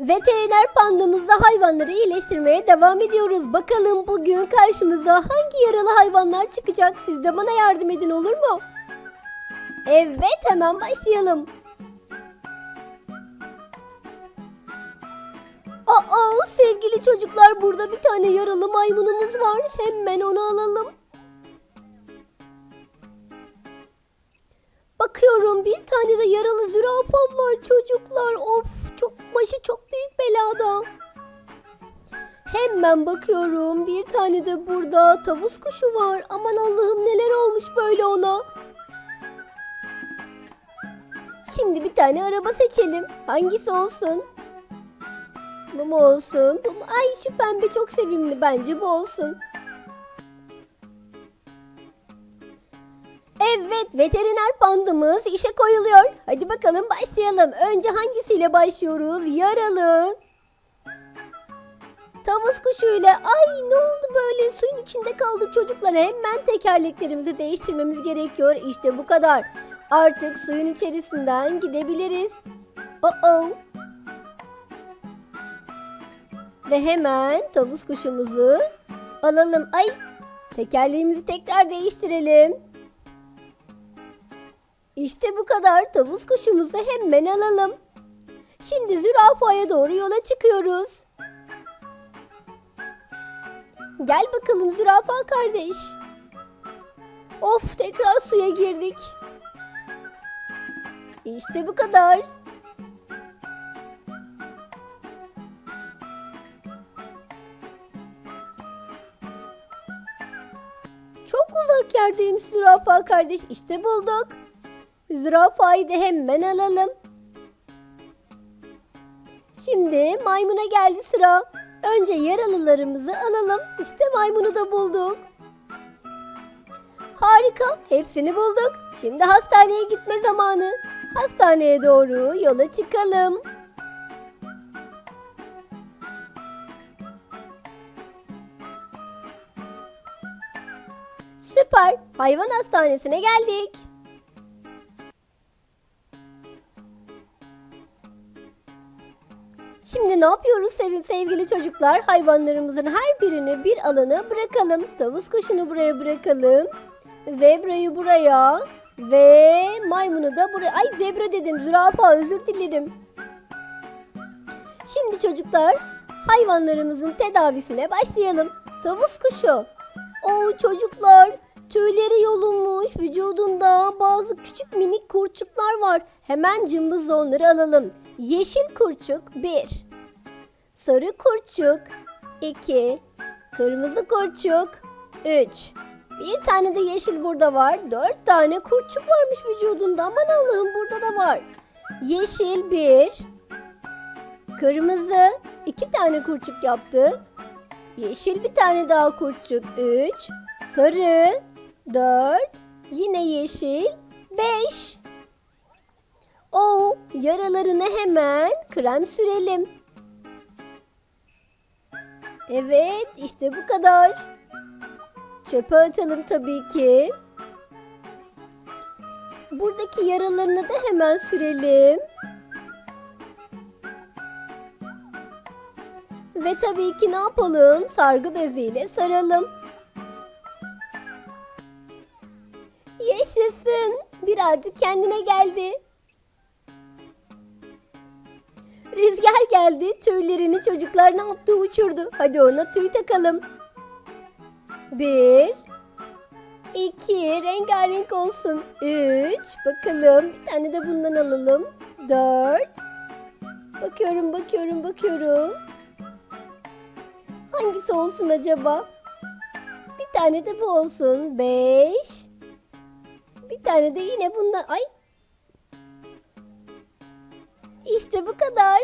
Veteriner pandamızda hayvanları iyileştirmeye devam ediyoruz. Bakalım bugün karşımıza hangi yaralı hayvanlar çıkacak? Siz de bana yardım edin olur mu? Evet hemen başlayalım. Aa sevgili çocuklar burada bir tane yaralı maymunumuz var. Hemen onu alalım. Bakıyorum bir tane de yaralı zürafam var çocuklar. Of çok başı çok büyük belada. Hemen bakıyorum bir tane de burada tavus kuşu var. Aman Allah'ım neler olmuş böyle ona. Şimdi bir tane araba seçelim. Hangisi olsun? Bu mu olsun? Bu mu? Ay şu pembe çok sevimli bence bu olsun. Evet, veteriner pandamız işe koyuluyor. Hadi bakalım başlayalım. Önce hangisiyle başlıyoruz? Yaralı. Tavus kuşuyla. Ay ne oldu böyle? Suyun içinde kaldık çocuklar. Hemen tekerleklerimizi değiştirmemiz gerekiyor. İşte bu kadar. Artık suyun içerisinden gidebiliriz. Oh oh. Ve hemen tavus kuşumuzu alalım. Ay tekerleğimizi tekrar değiştirelim. İşte bu kadar tavus kuşumuzu hemen alalım. Şimdi zürafaya doğru yola çıkıyoruz. Gel bakalım zürafa kardeş. Of tekrar suya girdik. İşte bu kadar. Çok uzak yerdeymiş zürafa kardeş. İşte bulduk. Zürafayı da hemen alalım. Şimdi maymuna geldi sıra. Önce yaralılarımızı alalım. İşte maymunu da bulduk. Harika, hepsini bulduk. Şimdi hastaneye gitme zamanı. Hastaneye doğru yola çıkalım. Süper, hayvan hastanesine geldik. Şimdi ne yapıyoruz sev- sevgili çocuklar? Hayvanlarımızın her birini bir alana bırakalım. Tavus kuşunu buraya bırakalım. Zebrayı buraya ve maymunu da buraya. Ay zebra dedim. Zürafa özür dilerim. Şimdi çocuklar hayvanlarımızın tedavisine başlayalım. Tavus kuşu. Oo çocuklar tüyleri yolunmuş bazı küçük minik kurçuklar var. Hemen cımbızla onları alalım. Yeşil kurçuk 1. Sarı kurçuk 2. Kırmızı kurçuk 3. Bir tane de yeşil burada var. 4 tane kurçuk varmış vücudunda. Aman Allah'ım burada da var. Yeşil 1. Kırmızı 2 tane kurçuk yaptı. Yeşil bir tane daha kurtçuk 3. Sarı 4. Yine yeşil 5. O yaralarını hemen krem sürelim. Evet işte bu kadar. Çöpe atalım tabii ki. Buradaki yaralarını da hemen sürelim. Ve tabii ki ne yapalım? Sargı beziyle saralım. Yaşasın. Birazcık kendine geldi. Rüzgar geldi. Tüylerini çocuklar ne? Uçurdu. Hadi ona tüy takalım. Bir. iki, Rengarenk olsun. Üç. Bakalım. Bir tane de bundan alalım. Dört. Bakıyorum, bakıyorum, bakıyorum. Hangisi olsun acaba? Bir tane de bu olsun. Beş. Bir tane de yine bundan. Ay. İşte bu kadar.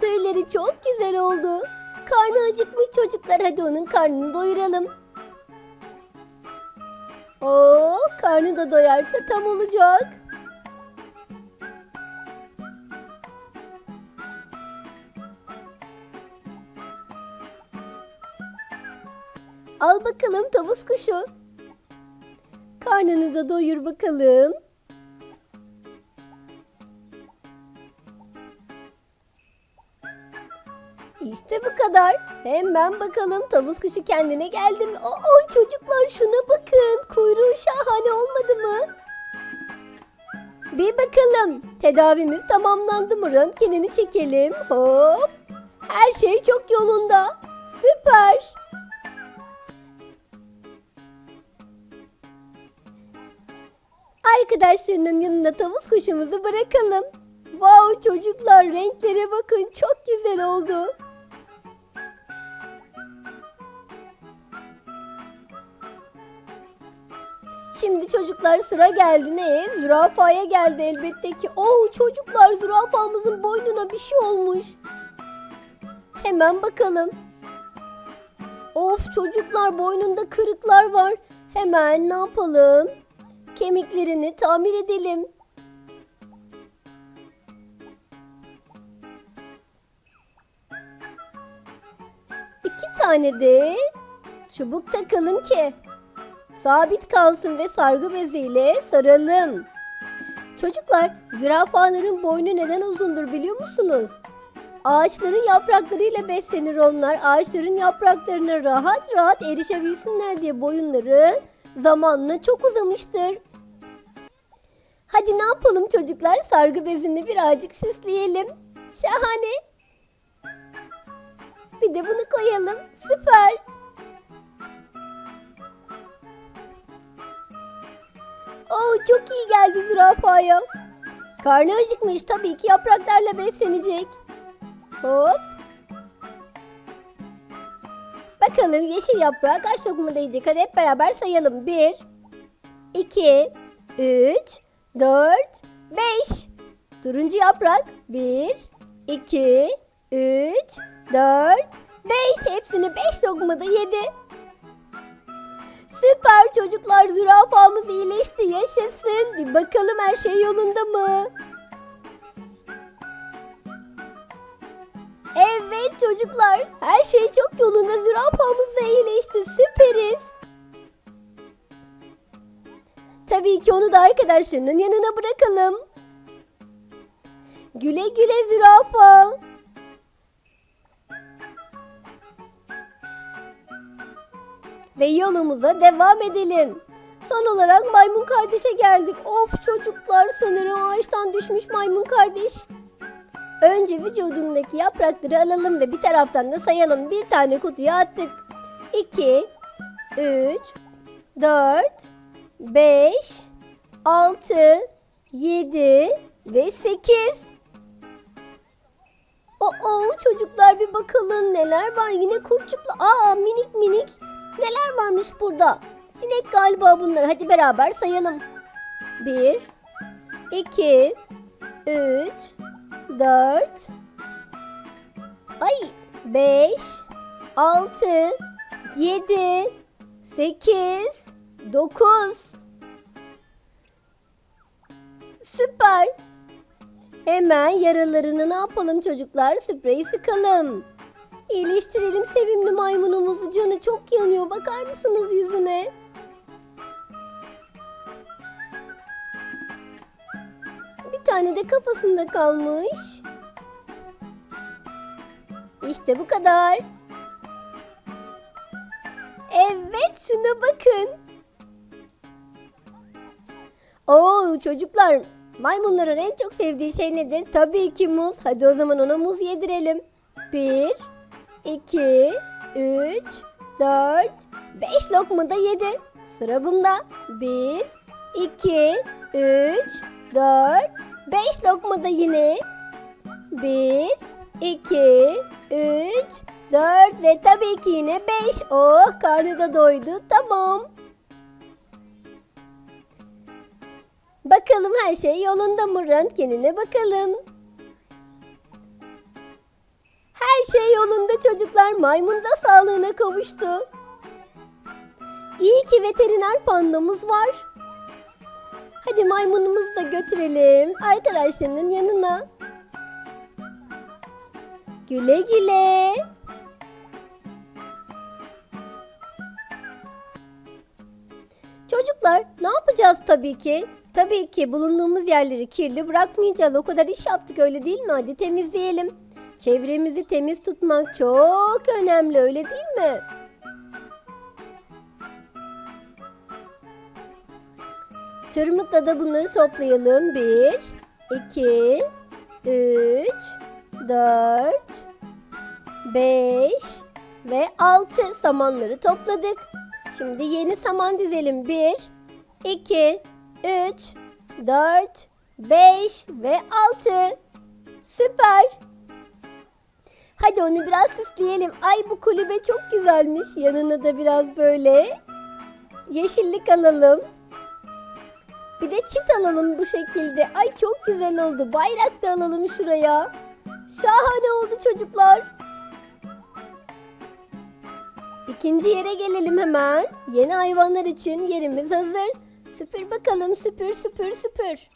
Tüyleri çok güzel oldu. karnı acıkmış çocuklar. Hadi onun karnını doyuralım. Oo, karnı da doyarsa tam olacak. Al bakalım tavus kuşu. Karnını da doyur bakalım. İşte bu kadar. Hemen bakalım tavus kuşu kendine geldi mi? Oo çocuklar şuna bakın. Kuyruğu şahane olmadı mı? Bir bakalım. Tedavimiz tamamlandı mı? Röntgenini çekelim. Hop. Her şey çok yolunda. Süper. Arkadaşlarının yanına tavus kuşumuzu bırakalım. Wow çocuklar renklere bakın çok güzel oldu. Şimdi çocuklar sıra geldi neye? Zürafaya geldi elbette ki. Oo çocuklar zürafamızın boynuna bir şey olmuş. Hemen bakalım. Of çocuklar boynunda kırıklar var. Hemen ne yapalım? Kemiklerini tamir edelim. İki tane de çubuk takalım ki sabit kalsın ve sargı beziyle saralım. Çocuklar, zürafaların boynu neden uzundur biliyor musunuz? Ağaçların yapraklarıyla beslenir onlar. Ağaçların yapraklarına rahat rahat erişebilsinler diye boyunları zamanla çok uzamıştır. Hadi ne yapalım çocuklar? Sargı bezini birazcık süsleyelim. Şahane. Bir de bunu koyalım. Süper. Oo çok iyi geldi zürafaya. Karnı acıkmış tabii ki yapraklarla beslenecek. Hop. Bakalım yeşil yaprağa kaç lokma değecek? Hadi hep beraber sayalım. 1, 2, 3, 4, 5. Turuncu yaprak. 1, 2, 3, 4, 5. Hepsini 5 lokmada yedi. Süper çocuklar zürafamız iyileşti yaşasın. Bir bakalım her şey yolunda mı? Evet çocuklar her şey çok yolunda zürafamız da iyileşti süperiz. Tabii ki onu da arkadaşlarının yanına bırakalım. Güle güle zürafa. Ve yolumuza devam edelim. Son olarak maymun kardeşe geldik. Of çocuklar sanırım ağaçtan düşmüş maymun kardeş. Önce vücudundaki yaprakları alalım ve bir taraftan da sayalım. Bir tane kutuya attık. 2, 3, 4, 5, 6, 7 ve 8. Oo çocuklar bir bakalım neler var. Yine kurçuklu. Aa minik minik. Neler varmış burada? Sinek galiba bunlar. Hadi beraber sayalım. 1, 2, 3, 4, ay 5, 6, 7, 8, 9. Süper. Hemen yaralarını ne yapalım çocuklar? Spreyi sıkalım. İyileştirelim sevimli maymunumuzu. Canı çok yanıyor. Bakar mısınız yüzüne? Bir tane de kafasında kalmış. İşte bu kadar. Evet şuna bakın. Oo çocuklar maymunların en çok sevdiği şey nedir? Tabii ki muz. Hadi o zaman ona muz yedirelim. Bir, 2, 3, 4, 5 lokma da yedi. Sıra bunda. 1, 2, 3, 4, 5 lokma da yine. 1, 2, 3, 4 ve tabii ki yine 5. Oh karnı da doydu. Tamam. Bakalım her şey yolunda mı? Röntgenine bakalım. Her şey yolunda çocuklar. Maymun da sağlığına kavuştu. İyi ki veteriner pandamız var. Hadi maymunumuzu da götürelim arkadaşlarının yanına. Güle güle. Çocuklar ne yapacağız tabii ki? Tabii ki bulunduğumuz yerleri kirli bırakmayacağız. O kadar iş yaptık öyle değil mi? Hadi temizleyelim. Çevremizi temiz tutmak çok önemli öyle değil mi? Tırmıkla da bunları toplayalım. 1, 2, 3, 4, 5 ve 6 samanları topladık. Şimdi yeni saman dizelim. 1, 2, 3, 4, 5 ve 6. Süper. Hadi onu biraz süsleyelim. Ay bu kulübe çok güzelmiş. Yanına da biraz böyle yeşillik alalım. Bir de çit alalım bu şekilde. Ay çok güzel oldu. Bayrak da alalım şuraya. Şahane oldu çocuklar. İkinci yere gelelim hemen. Yeni hayvanlar için yerimiz hazır. Süpür bakalım süpür süpür süpür.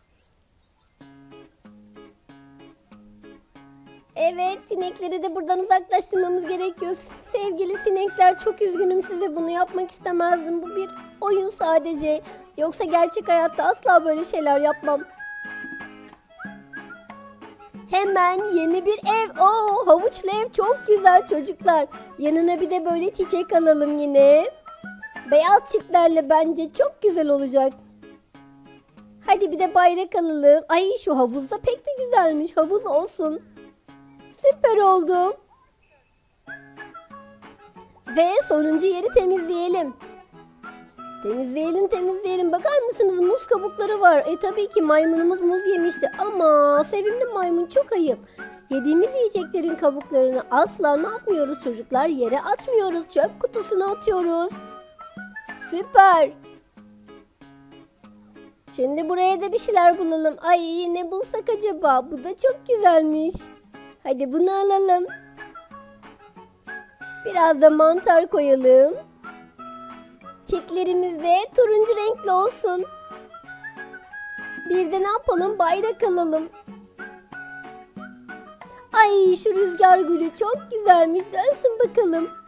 Evet sinekleri de buradan uzaklaştırmamız gerekiyor. Sevgili sinekler çok üzgünüm size bunu yapmak istemezdim. Bu bir oyun sadece. Yoksa gerçek hayatta asla böyle şeyler yapmam. Hemen yeni bir ev. Oo, havuçlu ev çok güzel çocuklar. Yanına bir de böyle çiçek alalım yine. Beyaz çitlerle bence çok güzel olacak. Hadi bir de bayrak alalım. Ay şu havuz da pek bir güzelmiş. Havuz olsun. Süper oldu. Ve sonuncu yeri temizleyelim. Temizleyelim temizleyelim. Bakar mısınız muz kabukları var. E tabii ki maymunumuz muz yemişti. Ama sevimli maymun çok ayıp. Yediğimiz yiyeceklerin kabuklarını asla ne yapmıyoruz çocuklar? Yere atmıyoruz. Çöp kutusuna atıyoruz. Süper. Şimdi buraya da bir şeyler bulalım. Ay ne bulsak acaba? Bu da çok güzelmiş. Hadi bunu alalım. Biraz da mantar koyalım. Çitlerimiz de turuncu renkli olsun. Bir de ne yapalım? Bayrak alalım. Ay şu rüzgar gülü çok güzelmiş. Dönsün bakalım.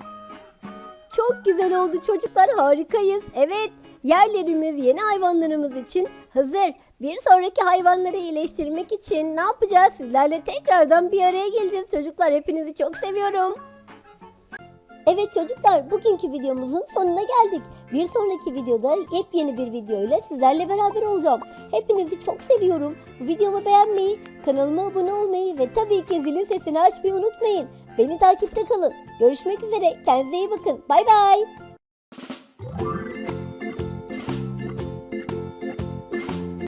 Çok güzel oldu çocuklar. Harikayız. Evet. Yerlerimiz yeni hayvanlarımız için hazır. Bir sonraki hayvanları iyileştirmek için ne yapacağız? Sizlerle tekrardan bir araya geleceğiz çocuklar. Hepinizi çok seviyorum. Evet çocuklar bugünkü videomuzun sonuna geldik. Bir sonraki videoda yepyeni bir video ile sizlerle beraber olacağım. Hepinizi çok seviyorum. Videomu beğenmeyi, kanalıma abone olmayı ve tabii ki zilin sesini açmayı unutmayın. Beni takipte kalın. Görüşmek üzere. Kendinize iyi bakın. Bay bay.